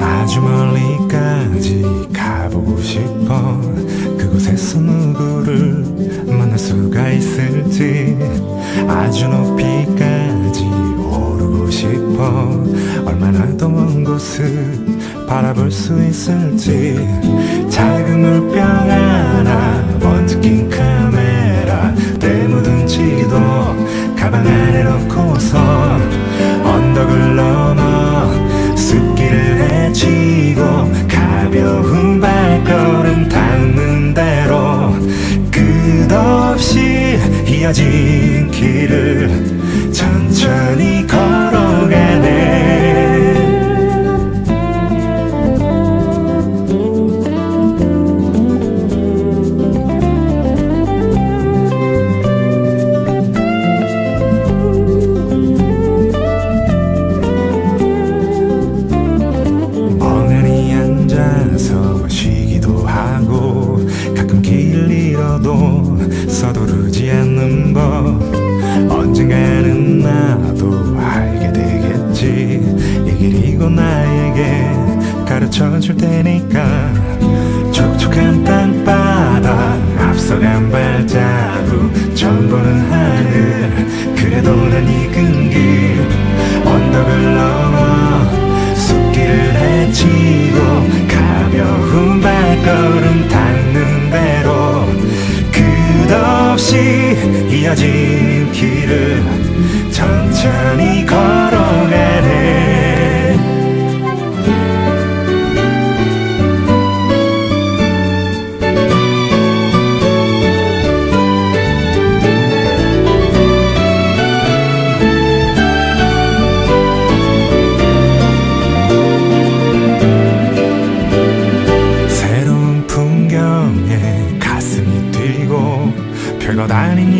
아주 멀리까지 가보고 싶어 그곳에서 누구를 만날 수가 있을지 아주 높이까지 오르고 싶어 얼마나 더 먼 곳을 바라볼 수 있을지 작은 물병 하나 먼지 낀 카메라 때 묻은 지도 가방 안에 넣고서 언덕을 넘어 숲길을 헤치고 가벼운 발걸음 닿 이어진 길을 천천히 걸어가네. 멍하니 앉아서 쉬기도 하고 가끔 길을 잃어도 서두 길이 곧 나에게 가르쳐 줄 테니까. 촉촉한 땅바닥 앞서간 발자국 보는 하늘 그래도 난 익은 길. 언덕을 넘어 숲길을 헤치고 가벼운 발걸음 닿는 대로 끝없이 이어진 길을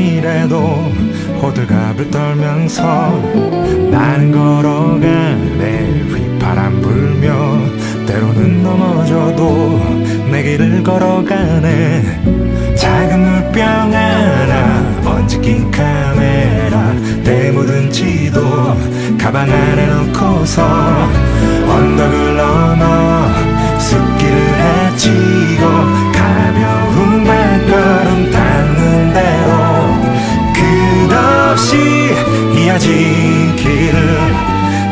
일에도 호들갑을 떨면서 나는 걸어가네. 휘파람 불며 때로는 넘어져도 내 길을 걸어가네. 작은 물병 하나 먼지 낀 카메라 때 묻은 지도 가방 안에 넣고서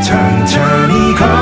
천천히 걸